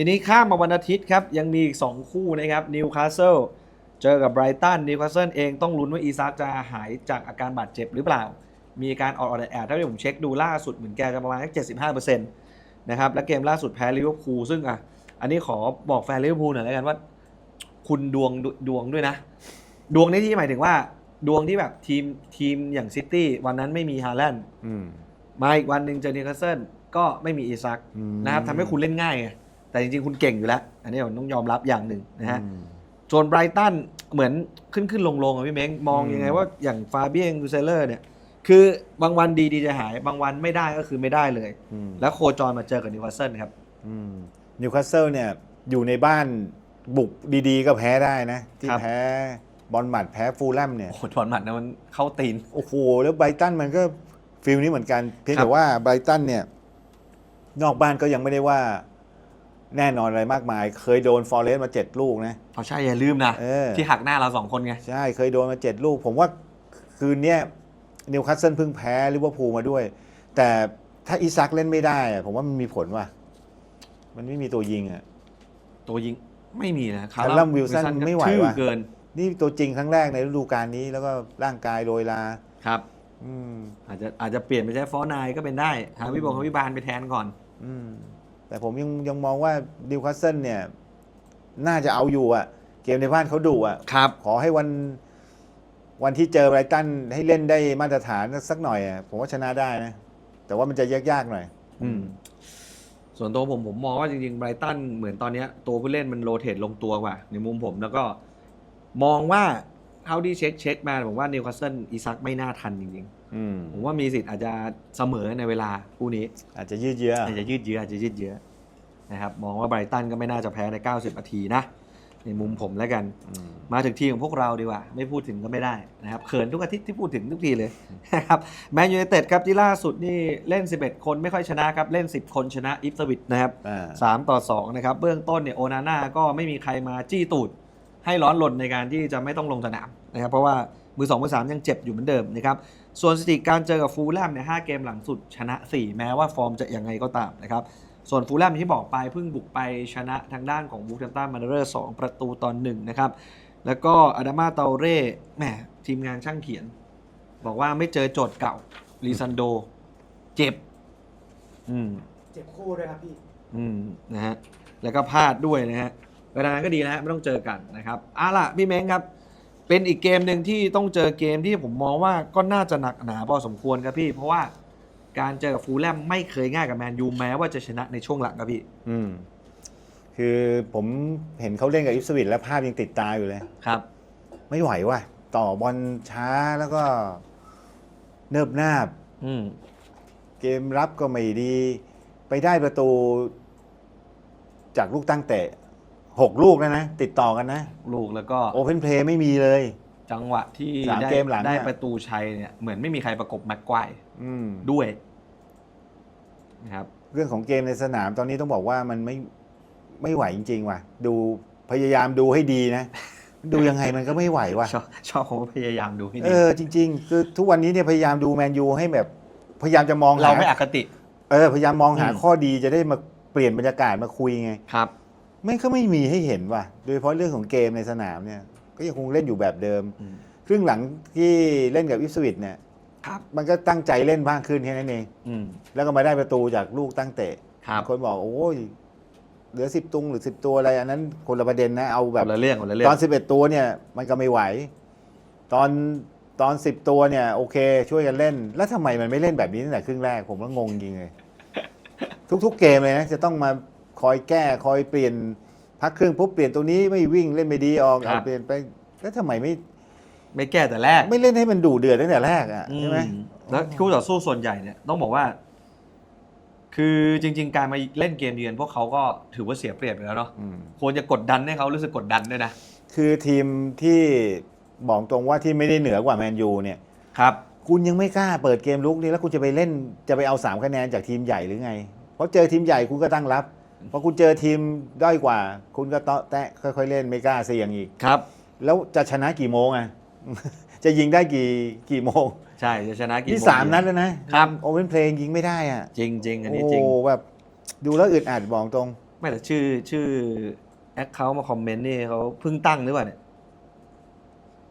ทีนี้ข้ามมาวันอาทิตย์ครับ ยังมีอีก 2 คู่นะครับนิวคาสเซิลเจอกับไบรตันนิวคาสเซิลเองต้องลุ้นว่าอีซักจะหายจากอาการบาดเจ็บหรือเปล่า มีการออดออดแอดๆถ้าที่ผมเช็คดูล่าสุดเหมือนแกจะประมาณแค่เจ็ดสิบห้าเปอร์เซ็นต์นะครับและเกมล่าสุดแพ้ลิเวอร์พูลซึ่งอะอันนี้ขอบอกแฟนลิเวอร์พูลหน่อยแล้วกันว่า คุณดวงดวงด้วยนะ ดวงในที่หมายถึงว่า ดวงที่แบบทีมทีมอย่างซิตี้วันนั้นไม่มีฮาแลนด์อืมมาอีกวันหนึ่งเจอนิวคาสเซิลก็ไม่มีอีซักอืมนะครับทำให้คุณเล่นง่ายไง แต่จริงๆ คุณเก่งอยู่แล้ว อันนี้ผมต้องยอมรับอย่างหนึ่งนะฮะอืมส่วนไบรตันเหมือนขึ้นขึ้นลงลงๆอะพี่เม้งมองยังไงอืมว่าอย่างฟาเบียงดูเซเลอร์เนี่ย คือบางวันดีดีจะหาย บางวันไม่ได้ก็คือไม่ได้เลย อืม แล้วโคจรมาเจอกับนิวคาสเซิลครับ นิวคาสเซิลเนี่ยอยู่ในบ้านบุกดีๆ ก็แพ้ได้นะ ที่ครับ แพ้บอลหมัดแพ้ฟูลแลมเนี่ย โอ้โหถอนหมัดนะมันเข้าตีน โอ้โห แล้วไบรตันมันก็ฟิลนี้เหมือนกัน เพียงครัแต่บ ว่าไบรตันเนี่ย นอกบ้านก็ยังไม่ได้ว่า แน่นอนอะไรมากมาย เคยโดนฟอร์เรสมาเจ็ดลูกนะ เอาใช่อย่าลืมนะ เออ ที่หักหน้าเราสองคนไง ใช่เคยโดนมาเจ็ดลูก ผมว่าคืนเนี้ยนิวคาสเซิลเพิ่งแพ้ลิเวอร์พูลมาด้วย แต่ถ้าอีซักเล่นไม่ได้อะผมว่ามันมีผลว่ะ มันไม่มีตัวยิงอะ ตัวยิงไม่มีนะคาร์ลัมวิลสันไม่ไหวชื่อว่ะ เกิน นี่ตัวจริงครั้งแรกในฤดูกาลนี้แล้วก็ร่างกายโรยลา ครับ อืมอาจจะอาจจะเปลี่ยนไปใช้ฟอร์นายก็เป็นได้หาวิบงวิบาลไปแทนก่อน อืม แต่ผมยังยังมองว่านิวคาสเซิลเนี่ย น่าจะเอาอยู่อะเกมในบ้านเขาดุอะครับ ขอให้วันวันที่เจอไบรตันให้เล่นได้มาตรฐานสักหน่อยอะผมว่าชนะได้นะ แต่ว่ามันจะยากๆหน่อย อืม ส่วนตัวผมผมมองว่าจริงๆไบรตันเหมือนตอนเนี้ย ตัวผู้เล่นมันโรเตทลงตัวกว่าในมุมผมแล้วก็มองว่า เท่าที่เช็คเช็คมาผมว่านิวคาสเซิลอีซักไม่น่าทันจริงอืมๆผมว่ามีสิทธิ์อาจจะเสมอในเวลาคู่นี้ อาจจะยืดเยื้ออาจจะยืดเยื้ออาจจะยืดเยื้อนะครับมองว่าไบรตันก็ไม่น่าจะแพ้ใน 90 นาทีนะ ในมุมผมแล้วกันอืมมาถึงทีมของพวกเราดีกว่า ไม่พูดถึงก็ไม่ได้นะครับเขินทุกอาทิตย์ที่พูดถึงทุกทีเลยนะครับแมนยูไนเต็ดครับที่ล่าสุดนี่เล่น 11 คนไม่ค่อยชนะครับ เล่น 10 คนชนะอิฟสวิตนะครับอ่าสามต่อ2นะครับเบื้องต้นเนี่ยโอนาน่าก็ไม่มีใครมาจี้ตูด ให้ร้อนรนในการที่จะไม่ต้องลงสนามนะครับเพราะว่ามือ2มือ3ยังเจ็บอยู่เหมือนเดิมนะครับส่วนสถิติการเจอกับฟูลแลมเนี่ยหเกมหลังสุดชนะ 4 แม้ว่าฟอร์มจะยังไงก็ตามนะครับส่วนฟูลแลมที่บอกไปเพิ่งบุกไปชนะทางด้านของบูแฮมตันมาเรอร์สประตูตอนหนึ่งนะครับแล้วก็อาดามาเตาเร่แหมทีมงานช่างเขียน บอกว่าไม่เจอโจทย์เก่าลีซันโด เจ็บ อืมเจ็บคู่ด้วยครับพี่ อืมนะฮะแล้วก็พลาดด้วยนะฮะ เวลานั้นก็ดีนะฮะไม่ต้องเจอกันนะครับเอาล่ะพี่เม้งครับ เป็นอีกเกมหนึ่งที่ต้องเจอเกมที่ผมมองว่าก็น่าจะหนักหนาพอสมควรครับพี่ เพราะว่าการเจอกับฟูลแลมไม่เคยง่ายกับแมนยูแม้ว่าจะชนะในช่วงหลังครับพี่ อืม คือผมเห็นเขาเล่นกับอิฟสวิตแล้วภาพยังติดตาอยู่เลย ครับ ไม่ไหวว่ะ ต่อบอลช้าแล้วก็เนิบนาบอืม เกมรับก็ไม่ดี ไปได้ประตูจากลูกตั้งเตะ หกลูกแล้วนะ ติดต่อกันนะ ลูกแล้วก็โอเพนเพลย์ไม่มีเลย จังหวะที่สามได้เกมหลังได้เนี่ยประตูชัยเนี่ยเหมือนไม่มีใครประกบแม็กควายอืม ด้วยนะครับ เรื่องของเกมในสนามตอนนี้ต้องบอกว่ามันไม่ไม่ไหวจริง ๆ ว่ะ ดูพยายามดูให้ดีนะ ดูยังไงมันก็ไม่ไหวว่ะชอบชอบผมว่าพยายามดูให้เอดีอจริง ๆ คือทุกวันนี้เนี่ยพยายามดูแมนยูให้แบบ พยายามจะมองหเราไม่อคติ เออพยายามมองหาอืม ข้อดีจะได้มาเปลี่ยนบรรยากาศมาคุยไง ครับ ไม่ก็ไม่มีให้เห็นว่ะ โดยเฉพาะเรื่องของเกมในสนามเนี่ยก็ยังคงเล่นอยู่แบบเดิมอืมครึ่งหลังที่เล่นกับอิฟสวิตเนี่ยครับมันก็ตั้งใจเล่นมากขึ้นแค่นั้นเองอืมแล้วก็มาได้ประตูจากลูกตั้งเตะครับคนบอกโอ้ยเหลือสิบตุงหรือสิบตัวอะไร อันนั้นคนละประเด็นนะเอาแบบคนละเรื่องคนละเรื่อตองนสิบเอ็ดตัวเนี่ยมันก็ไม่ไหว ตอนตอนสิบตัวเนี่ยโอเค ช่วยกันเล่น แล้วทำไมมันไม่เล่นแบบนี้ตั้งแต่ครึ่งแรกผมก็งงจริงเลยทุก ๆ เกมเลยนะจะต้องมา คอยแก้คอยเปลี่ยนพักครึ่งปุ๊บเปลี่ยนตัวนี้ไม่วิ่งเล่นไม่ดีออกครัเอาบเปลี่ยนไปแล้วทำไมไม่ไม่แก้แต่แรกไม่เล่นให้มันดุเดือดตั้งแต่แรกอะใช่ไหมอืแล้วคู่ต่อสู้ส่วนใหญ่เนี่ยต้องบอกว่า คือจริง ๆ การมาเล่นเกมเยือนพวกเขาก็ถือว่าเสียเปรียบอยู่แล้วเนาะอืม ควรจะกดดันให้เขารู้สึกกดดันด้วยนะคือทีมที่บอกตรงว่าที่ไม่ได้เหนือกว่าแมนยูเนี่ย ครับ คุณยังไม่กล้าเปิดเกมลุกนี่แล้วคุณจะไปเล่นจะไปเอาสามคะแนนจากทีมใหญ่หรือไง เพราะเจอทีมใหญ่คุณก็ตั้งรับ พอคุณเจอทีมด้อยกว่า คุณก็เตาะแตะค่อยๆเล่นไม่กล้าเสี่ยงอีก ครับ แล้วจะชนะกี่โมงอะ จะยิงได้กี่กี่โมงใช่จะชนะกี่นี่โมงสามนัดแล้วนะครับ โอเวนเพลงยิงไม่ได้อะจริงจริงๆอันนี้จริง โอ้แบบดูแล้วอึดอัดบอกตรง ไม่แต่ชื่อชื่อแอคเคาท์มาคอมเมนต์นี่เขาเพิ่งตั้งหรือเปล่าเนี่ย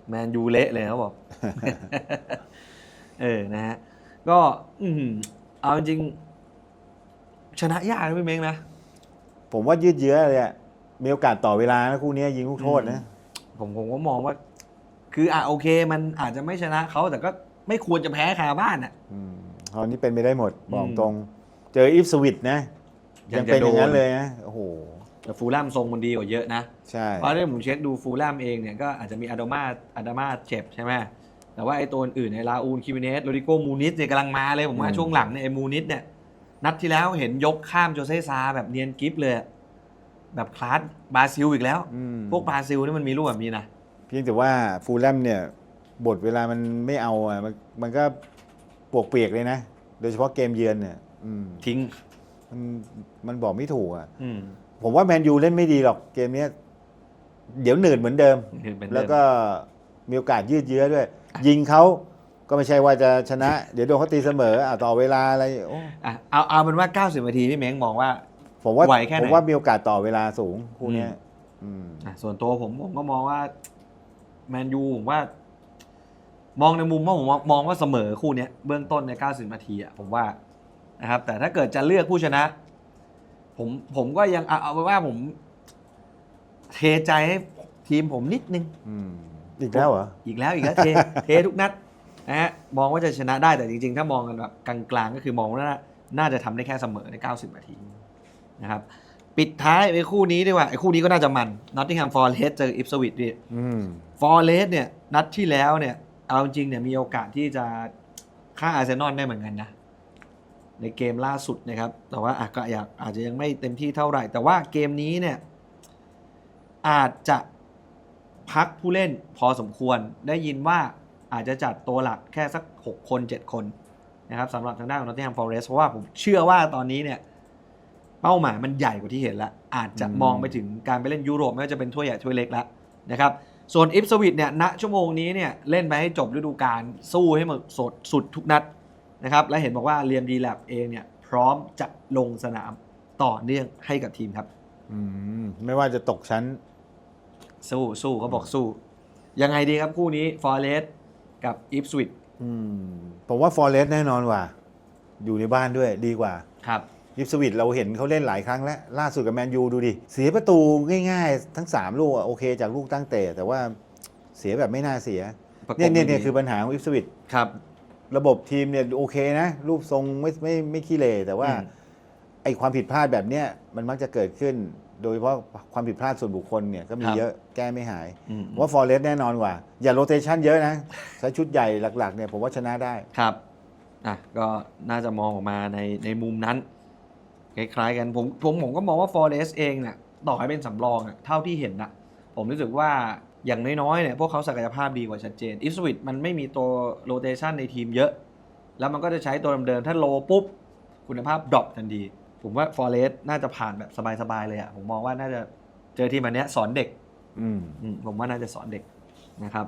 แมนยูเละเลยเขาบอก เออนะฮะ ก็ อืมเอาจริงๆชนะยากนะพี่เม้งนะ ผมว่ายืดเยื้อเลยอะมีโอกาสต่อเวลานะคู่นี้ยิงลูกโทษนะ ผมผมก็มองว่า คืออะโอเค มันอาจจะไม่ชนะเขาแต่ก็ไม่ควรจะแพ้คาบ้านอะ อืมตอนนี้เป็นไปได้หมดบอกอืมตรง เจออีฟสวิตนะ ยัยังงจะเป็นอย่างนั้นโดนเลยนะโอ้โหแต่ฟูลแลมทรงมันดีกว่าเยอะนะ ใช่ เพราะที่ผมเช็คดูฟูลแลมเองเนี่ยก็อาจจะมีอาดามาอาดามาเจ็บใช่ไหมแต่ว่าไอ้ตัวอื่นในลาอูนคิมิเนสโรดิโกมูนิสเนี่ยกำลังมาเลยผมว่าช่วงหลังเนี่ยไอ้มูนิสเนี่ย นัดที่แล้วเห็นยกข้ามโจเซซาแบบเนียนกิฟเลยอะแบบคลาสบราซิลอีกแล้ว อืม พวกบราซิลนี่มันมีรูปแบบนี้นะ เพียงแต่ว่าฟูลแลมเนี่ยบทเวลามันไม่เอาอะมันมันก็ปวกเปียกเลยนะ โดยเฉพาะเกมเยือนเนี่ยอืมทิ้ง มันมันบอกไม่ถูกอะ อืม ผมว่าแมนยูเล่นไม่ดีหรอกเกมเนี้ยเดี๋ยวหนืดเหมือนเดิมคือเป็นแล้วเรื่องก็มีโอกาสยืดเยื้อด้วย ยิงเขา ก็ไม่ใช่ว่าจะชนะ เดี๋ยวโดนเขาตีเสมออะต่อเวลาอะไรโอ้อะเอาเอาเป็นว่า 90นาทีพี่เม้งมองว่า ผมว่าไหวแค่ไหน ผมว่ามีโอกาสต่อเวลาสูงคู่เนี้ยอืมอะส่วนตัวผมผมก็มองว่าแมนยูผมว่า มองในมุมว่าผมว่ามองว่าเสมอคู่เนี้ยเบื้องต้นใน 90นาทีอะผมว่านะครับ แต่ถ้าเกิดจะเลือกผู้ชนะ ผมผมก็ยังเอาเอาไว้ว่าผม เทใจให้ทีมผมนิดนึง อืมอีกแล้วเหรอ อีกแล้วอีกแล้วเท เททุกนัด นะฮะมองว่าจะชนะได้แต่จริง ๆ ถ้ามองกันแบบกลางๆก็คือมองว่าน่าน่าจะทำได้แค่เสมอใน 90 นาทีนะครับปิดท้ายไปคู่นี้ดีกว่าไอ้คู่นี้ก็น่าจะมันนอตติงแฮมฟอร์เรสเจออิฟสวิตดิอืมฟอร์เรสเนี่ยนัดที่แล้วเนี่ยเอาจริงเนี่ยมีโอกาสที่จะฆ่าอาร์เซนอลได้เหมือนกันนะ ในเกมล่าสุดนะครับ แต่ว่าอะก็อยากอาจจะยังไม่เต็มที่เท่าไหร่ แต่ว่าเกมนี้เนี่ยอาจจะพักผู้เล่นพอสมควรได้ยินว่า อาจจะจัดตัวหลักแค่สัก 6 คน 7 คนนะครับสำหรับทางด้านของนอตติงแฮมฟอร์เรสเพราะว่าผมเชื่อว่าตอนนี้เนี่ยเป้าหมายมันใหญ่กว่าที่เห็นแล้วอาจจะอืมมองไปถึงการไปเล่นยุโรปไม่ว่าจะเป็นถ้วยใหญ่ถ้วยเล็กแล้วนะครับส่วนอิฟสวิตเนี่ยณชั่วโมงนี้เนี่ยเล่นไปให้จบฤดูกาลสู้ให้หมดสดสุดทุกนัดนะครับและเห็นบอกว่าเรียมดีแลบเองเนี่ยพร้อมจะลงสนามต่อเนื่องให้กับทีมครับอืมไม่ว่าจะตกชั้น สู้สู้เขาบอกสู้ ยังไงดีครับคู่นี้ฟอร์เรส กับอิฟสวิตอืมผมว่าฟอร์เรสแน่นอนกว่า อยู่ในบ้านด้วยดีกว่า ครับ ยิปสวิตเราเห็นเขาเล่นหลายครั้งแล้ว ล่าสุดกับแมนยูดูดิ เสียประตูง่ายๆ ทั้ง 3 ลูกอะโอเคจากลูกตั้งเตะแต่ว่าเสียแบบไม่น่าเสียประกบเนี่ยเนี่ยดีเนี่ยคือปัญหาของอิปสวิตครับ ระบบทีมเนี่ยโอเคนะ รูปทรงไม่ไม่ไม่ขี้เลแต่ว่า อืม ไอความผิดพลาดแบบเนี้ยมันมักจะเกิดขึ้น โดยเฉพาะความผิดพลาดส่วนบุคคลเนี่ยก็มีเยอะแก้ไม่หาย อืมผมว่าฟอร์เรสแน่นอนกว่า อย่าโรเตชันเยอะนะ ใช้ชุดใหญ่หลักๆเนี่ยผมว่าชนะได้ ครับ อะ ก็น่าจะมองออกมาในในมุมนั้น คล้ายๆกัน ผมผมผมก็มองว่า Forest เองเนี่ยต่อให้เป็นสำรองอะเท่าที่เห็นนะผมรู้สึกว่าอย่างน้อยๆเนี่ยพวกเขาศักยภาพดีกว่าชัดเจนอิฟสวิตมันไม่มีตัวโรเตชันในทีมเยอะ แล้วมันก็จะใช้ตัวเดิมๆถ้าโลปุ๊บ คุณภาพดรอปทันที ผมว่า Forest น่าจะผ่านแบบสบายๆเลยอะผมมองว่าน่าจะเจอทีมแบบเนี้ยสอนเด็ก อืม อืมผมว่าน่าจะสอนเด็กนะครับ